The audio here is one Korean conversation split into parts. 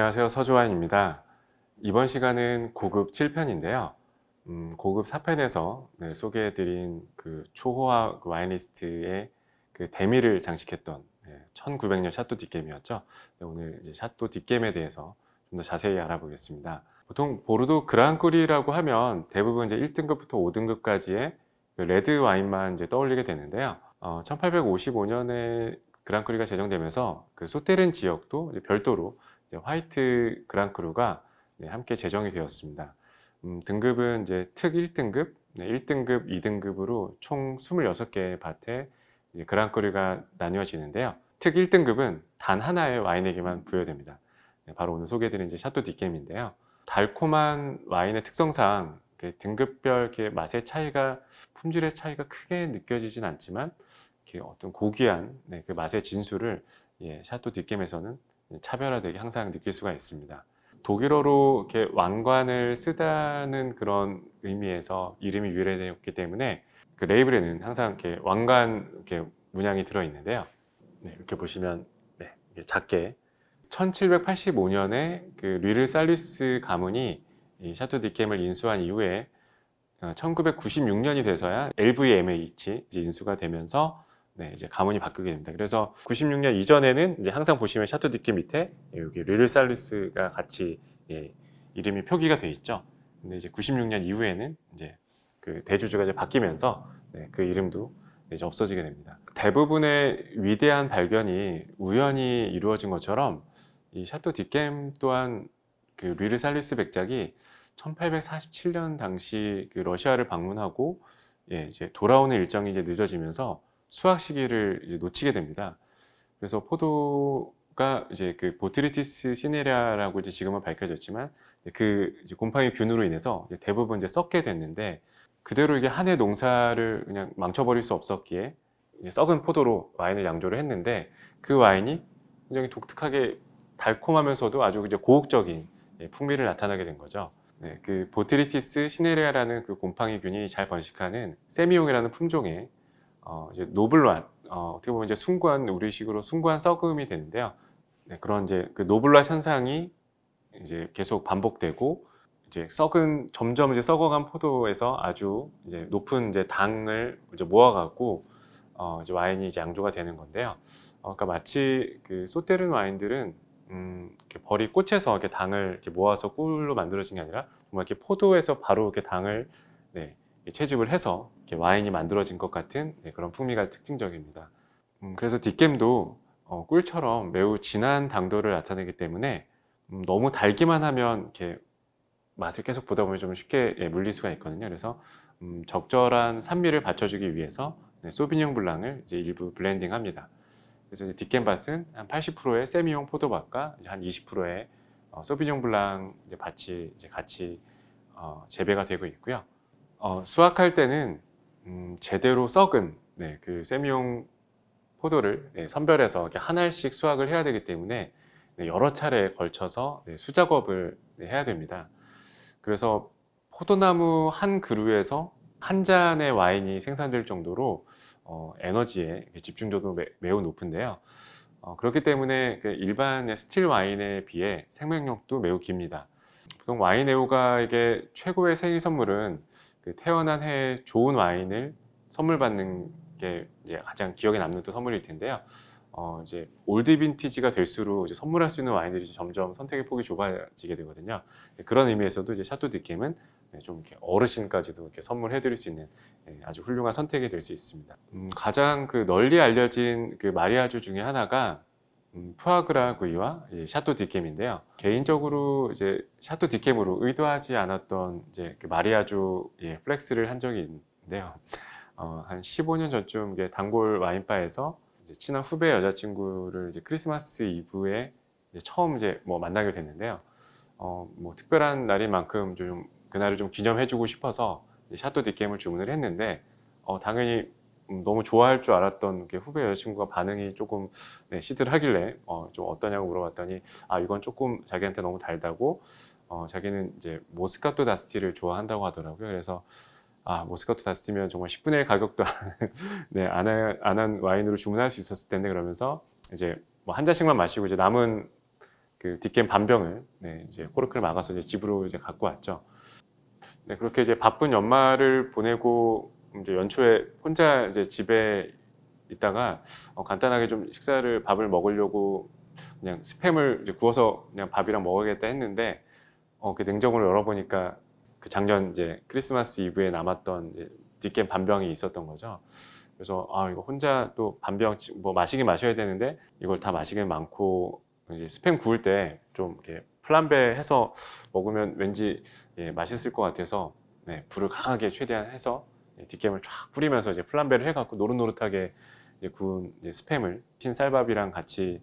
안녕하세요. 서주환입니다. 이번 시간은 고급 7편인데요. 음, 고급 4편에서 소개해드린 그 초호화 그 와인리스트의 그 대미를 장식했던 네, 1900년 샤또 뒷겜이었죠. 네, 오늘 이제 샤또 뒷겜에 대해서 좀 더 자세히 알아보겠습니다. 보통 보르도 그랑크리라고 하면 대부분 이제 1등급부터 5등급까지의 그 레드 와인만 이제 떠올리게 되는데요. 어, 1855년에 그랑크리가 제정되면서 그 소테른 지역도 별도로 화이트 그랑크루가 네, 함께 제정이 되었습니다. 음, 등급은 이제 특 1등급, 네, 1등급, 2등급으로 총 26개의 밭에 그랑크루가 나뉘어지는데요. 특 1등급은 단 하나의 와인에게만 부여됩니다. 네, 바로 오늘 소개해드린 이제 샤또 디겜인데요. 달콤한 와인의 특성상 등급별 맛의 차이가 품질의 차이가 크게 느껴지진 않지만 어떤 고귀한 네, 그 맛의 진수를 예, 샤또 디겜에서는 차별화되게 항상 느낄 수가 있습니다. 독일어로 이렇게 왕관을 쓰다는 그런 의미에서 이름이 유래되었기 때문에 그 레이블에는 항상 이렇게 왕관 이렇게 문양이 들어 있는데요. 네, 이렇게 보시면 네, 이게 작게 1785년에 그 류르 살리스 가문이 이 샤토 디캠을 인수한 이후에 1996년이 돼서야 LVMH 인수가 되면서 네, 이제 가문이 바뀌게 됩니다. 그래서 96년 이전에는 이제 항상 보시면 샤토 디케 밑에 여기 르르 살루스가 같이 예, 이름이 표기가 돼 있죠. 근데 이제 96년 이후에는 이제 그 대주주가 이제 바뀌면서 네, 그 이름도 이제 없어지게 됩니다. 대부분의 위대한 발견이 우연히 이루어진 것처럼 이 샤토 디겜 또한 그 르르 살루스 백작이 1847년 당시 그 러시아를 방문하고 예, 이제 돌아오는 일정이 이제 늦어지면서 수확 시기를 놓치게 됩니다. 그래서 포도가 이제 그 보트리티스 시네리아라고 이제 지금은 밝혀졌지만 그 곰팡이 균으로 인해서 이제 대부분 이제 썩게 됐는데 그대로 이게 한 해 농사를 그냥 망쳐버릴 수 없었기에 썩은 포도로 와인을 양조를 했는데 그 와인이 굉장히 독특하게 달콤하면서도 아주 이제 고혹적인 예, 풍미를 나타나게 된 거죠. 네, 그 보트리티스 시네리아라는 그 곰팡이균이 잘 번식하는 세미용이라는 품종의 어, 이제 노블랏 어, 어떻게 보면 이제 순관 우리식으로 순관 썩음이 되는데요. 네, 그런 이제 그 노블랏 현상이 이제 계속 반복되고 이제 썩은 점점 이제 썩어간 포도에서 아주 이제 높은 이제 당을 이제 모아갖고 어, 이제 와인이 이제 양조가 되는 건데요. 어, 그러니까 마치 그 소테른 와인들은 음, 이렇게 벌이 꽂혀서 이렇게 당을 이렇게 모아서 꿀로 만들어진 게 아니라 정말 이렇게 포도에서 바로 이렇게 당을 네, 채집을 해서 와인이 만들어진 것 같은 네, 그런 풍미가 특징적입니다. 음, 그래서 뒷겜도 어, 꿀처럼 매우 진한 당도를 나타내기 때문에 음, 너무 달기만 하면 이렇게 맛을 계속 보다 보면 좀 쉽게 예, 물릴 수가 있거든요. 그래서 음, 적절한 산미를 받쳐주기 위해서 네, 소비뇽 블랑을 이제 일부 블렌딩합니다. 그래서 뒷겜밭은 한 80%의 세미용 포도밭과 한 20%의 어, 소비뇽 블랑 이제 밭이 이제 같이 어, 재배가 되고 있고요. 어, 수확할 때는 음, 제대로 썩은 네, 그 세미용 포도를 네, 선별해서 이렇게 한 알씩 수확을 해야 되기 때문에 네, 여러 차례에 걸쳐서 네, 수작업을 네, 해야 됩니다. 그래서 포도나무 한 그루에서 한 잔의 와인이 생산될 정도로 어, 에너지의 집중도도 매, 매우 높은데요. 어, 그렇기 때문에 그 일반의 스틸 와인에 비해 생명력도 매우 깁니다. 보통 와인 애호가에게 최고의 생일 선물은 그 태어난 해에 좋은 와인을 선물 받는 게 이제 가장 기억에 남는 또 선물일 텐데요. 어, 이제 올드 빈티지가 될수록 이제 선물할 수 있는 와인들이 점점 선택의 폭이 좁아지게 되거든요. 그런 의미에서도 이제 샤토 디캠은 네, 좀 이렇게 어르신까지도 이렇게 선물해드릴 수 있는 네, 아주 훌륭한 선택이 될 수 있습니다. 음, 가장 그 널리 알려진 그 마리아주 중에 하나가 음, 푸아그라 구이와 샤토 디캠인데요. 개인적으로 이제 샤토 디캠으로 의도하지 않았던 이제 그 마리아주 예, 플렉스를 한 적이 있는데요. 어, 한 15년 전쯤 단골 와인바에서 이제 친한 후배 여자친구를 이제 크리스마스 이브에 이제 처음 이제 뭐 만나게 됐는데요. 어, 뭐 특별한 날인 만큼 좀 그날을 좀 기념해주고 싶어서 샤토 디캠을 주문을 했는데 어, 당연히 음, 너무 좋아할 줄 알았던 게 후배 여자친구가 반응이 조금 네, 시들하길래 어, 좀 어떠냐고 물어봤더니 아 이건 조금 자기한테 너무 달다고 어, 자기는 이제 모스카토 다스티를 좋아한다고 하더라고요. 그래서 아 모스카토 다스티면 정말 10분의 1 가격도 네, 안한 안한 와인으로 주문할 수 있었을 텐데 그러면서 이제 뭐 한 잔씩만 마시고 이제 남은 그 뒷겜 반병을 네, 이제 코르크를 막아서 이제 집으로 이제 갖고 왔죠. 네, 그렇게 이제 바쁜 연말을 보내고 이제 연초에 혼자 이제 집에 있다가 어, 간단하게 좀 식사를 밥을 먹으려고 그냥 스팸을 구워서 그냥 밥이랑 먹어야겠다 했는데 어, 그 냉장고를 열어보니까 그 작년 이제 크리스마스 이브에 남았던 뒷겜 반병이 있었던 거죠. 그래서 아 이거 혼자 또 반병 지- 뭐 마시긴 마셔야 되는데 이걸 다 마시긴 많고 이제 스팸 구울 때 좀 이렇게 플람베 해서 먹으면 왠지 예, 맛있을 것 같아서 네, 불을 강하게 최대한 해서 예, 뒷겜을 쫙 뿌리면서 이제 플람베를 해갖고 노릇노릇하게 이제 구운 이제 스팸을 흰 쌀밥이랑 같이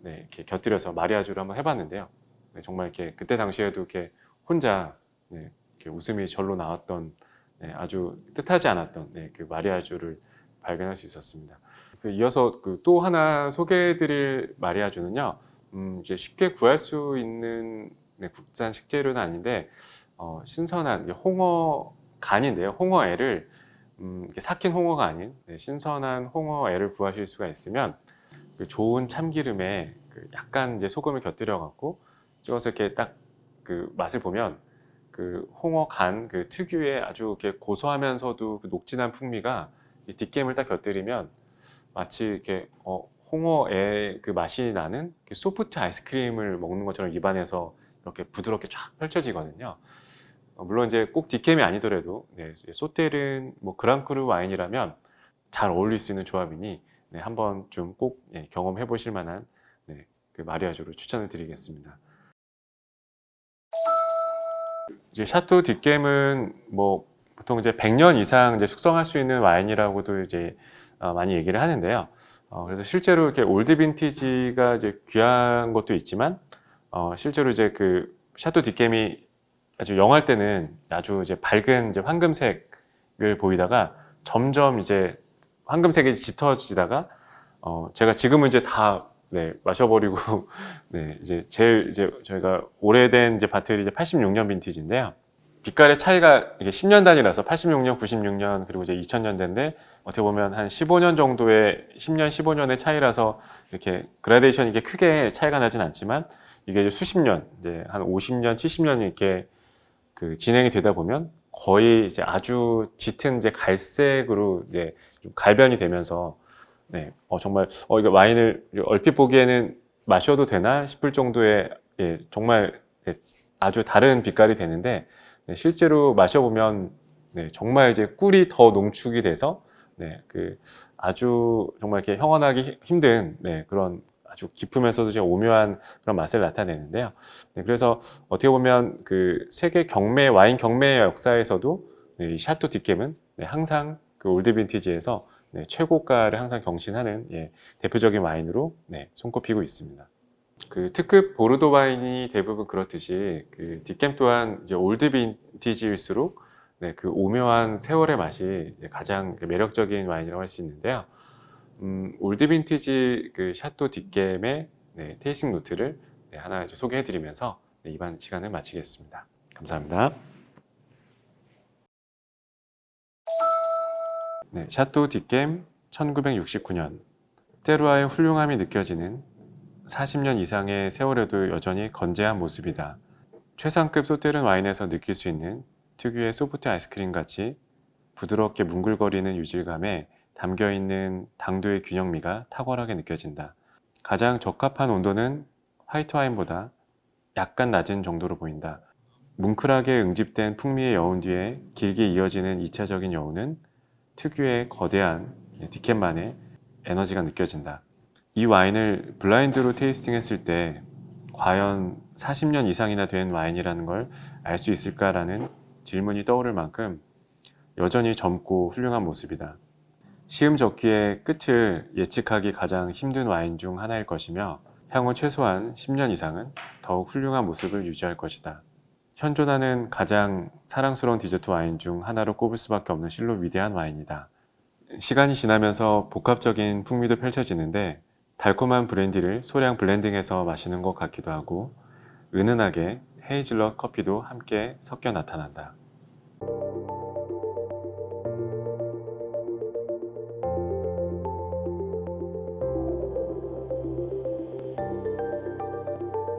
네, 이렇게 곁들여서 마리아주를 한번 해봤는데요. 네, 정말 이렇게 그때 당시에도 이렇게 혼자 네, 이렇게 웃음이 절로 나왔던 네, 아주 뜻하지 않았던 네, 그 마리아주를 발견할 수 있었습니다. 그 이어서 그 또 하나 소개해드릴 마리아주는요, 음, 이제 쉽게 구할 수 있는 네, 국산 식재료는 아닌데 어, 신선한 홍어 간인데요, 홍어애를 음, 삭힌 홍어가 아닌 네, 신선한 홍어애를 구하실 수가 있으면 그 좋은 참기름에 그 약간 이제 소금을 곁들여 갖고 찍어서 이렇게 딱 그 맛을 보면 그 홍어 간 그 특유의 아주 이렇게 고소하면서도 그 녹진한 풍미가 이 뒷겜을 딱 곁들이면 마치 이렇게 어, 홍어의 그 맛이 나는 그 소프트 아이스크림을 먹는 것처럼 입안에서 이렇게 부드럽게 쫙 펼쳐지거든요. 어, 물론 이제 꼭 뒷겜이 아니더라도 네, 소텔은 뭐 그랑크루 와인이라면 잘 어울릴 수 있는 조합이니 네, 한번 좀꼭 경험해 보실 만한 네, 그 마리아주를 추천을 드리겠습니다. 이제 샤토 뒷겜은 뭐 보통 이제 100년 이상 이제 숙성할 수 있는 와인이라고도 이제 어, 많이 얘기를 하는데요. 어, 그래서 실제로 이렇게 올드 빈티지가 이제 귀한 것도 있지만 어, 실제로 이제 그 샤토 뒷겜이 아주 영할 때는 아주 이제 밝은 이제 황금색을 보이다가 점점 이제 황금색이 짙어지다가 어, 제가 지금은 이제 다 네, 마셔버리고 네, 이제 제일 이제 저희가 오래된 이제 바틀이 이제 86년 빈티지인데요. 빛깔의 차이가 이게 10년 단위라서 86년, 96년 그리고 이제 2000년대인데 어떻게 보면 한 15년 정도의 10년, 15년의 차이라서 이렇게 그라데이션이 이게 크게 차이가 나진 않지만 이게 이제 수십 년, 이제 한 50년, 70년 이렇게 그 진행이 되다 보면 거의 이제 아주 짙은 이제 갈색으로 이제 좀 갈변이 되면서 네, 어, 정말 어, 이거 와인을 얼핏 보기에는 마셔도 되나 싶을 정도의 예, 정말 예, 아주 다른 빛깔이 되는데 네, 실제로 마셔보면 네, 정말 이제 꿀이 더 농축이 돼서 네, 그 아주 정말 이렇게 형언하기 히- 힘든 네, 그런 아주 깊으면서도 좀 오묘한 그런 맛을 나타내는데요. 네, 그래서 어떻게 보면 그 세계 경매 와인 경매의 역사에서도 네, 이 샤토 뒷겜은 네, 항상 그 올드 빈티지에서 네, 최고가를 항상 경신하는 예, 대표적인 와인으로 네, 손꼽히고 있습니다. 그 특급 보르도 와인이 대부분 그렇듯이 그 뒷겜 또한 이제 올드 빈티지일수록 네, 그 오묘한 세월의 맛이 가장 그 매력적인 와인이라고 할 수 있는데요. 음, 올드 빈티지 그 샤토 뒷겜의 네, 테이스팅 노트를 네, 하나 소개해드리면서 네, 이번 시간을 마치겠습니다. 감사합니다. 네, 샤토 뒷겜 1969년 테루아의 훌륭함이 느껴지는 40년 이상의 세월에도 여전히 건재한 모습이다. 최상급 소테른 와인에서 느낄 수 있는 특유의 소프트 아이스크림 같이 부드럽게 뭉글거리는 유질감에 담겨 있는 당도의 균형미가 탁월하게 느껴진다. 가장 적합한 온도는 화이트 와인보다 약간 낮은 정도로 보인다. 뭉클하게 응집된 풍미의 여운 뒤에 길게 이어지는 2차적인 여운은 특유의 거대한 디켓만의 에너지가 느껴진다. 이 와인을 블라인드로 테이스팅했을 때 과연 40년 이상이나 된 와인이라는 걸 알 수 있을까라는 질문이 떠오를 만큼 여전히 젊고 훌륭한 모습이다. 시음 적기의 끝을 예측하기 가장 힘든 와인 중 하나일 것이며 향후 최소한 10년 이상은 더욱 훌륭한 모습을 유지할 것이다. 현존하는 가장 사랑스러운 디저트 와인 중 하나로 꼽을 수밖에 없는 실로 위대한 와인이다. 시간이 지나면서 복합적인 풍미도 펼쳐지는데 달콤한 브랜디를 소량 블렌딩해서 마시는 것 같기도 하고 은은하게 헤이즐넛 커피도 함께 섞여 나타난다.